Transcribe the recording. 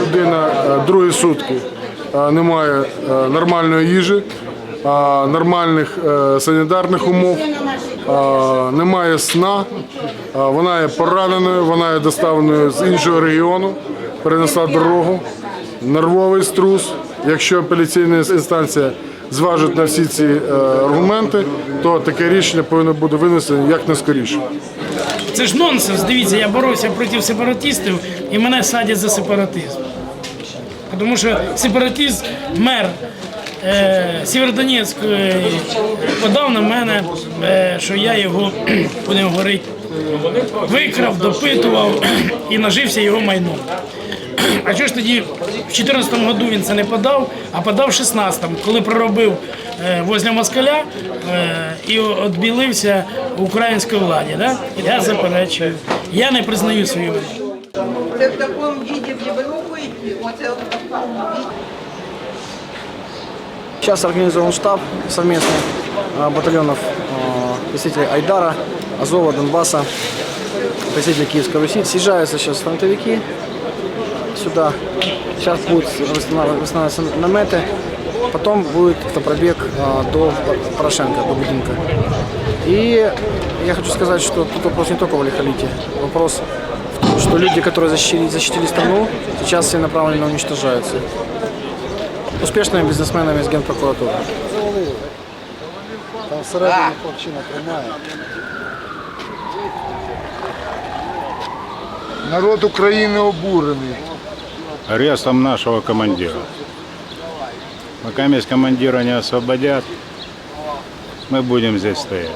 Людина е, другі сутки е, не має е, нормальної їжі, нормальних санітарних умов, немає сна. Вона є пораненою, вона є доставленою з іншого регіону, перенесла дорогу, нервовий струс. Якщо апеляційна інстанція зважить на всі ці аргументи, то таке рішення повинно бути винесено як найскоріше. Це ж нонсенс. Дивіться, я боровся проти сепаратистів і мене садять за сепаратизм. Тому що сепаратист, мер е, Сєвєродонецької подав на мене, е, що я його, будемо говорити, викрав, допитував і нажився його майном. А чого ж тоді в 2014 году він це не подав, а подав в 16-му, коли проробив е, возле москаля е, і відбілився українській владі. Да? Я заперечую. Я не признаю свою вину. Це в такому віді в Європу йти. Оце в такому віді. Сейчас организован штаб совместный а, батальонов представителей Айдара, Азова, Донбасса, представителей Киевской Руси. Съезжаются сейчас фронтовики сюда. Сейчас будут восстанавливаться восстанавливаться наметы. Потом будет автопробег а, до Порошенко, до будинка. И я хочу сказать, что тут вопрос не только в Алихолите. Вопрос в том, что люди, которые защитили, защитили страну, сейчас все направленно уничтожаются успішними бізнесменами з Генпрокуратури. Там всередині хлопчина тримає. Народ України обурений. Арестом нашего командира. Пока месть командира не освободят, мы будем здесь стоять.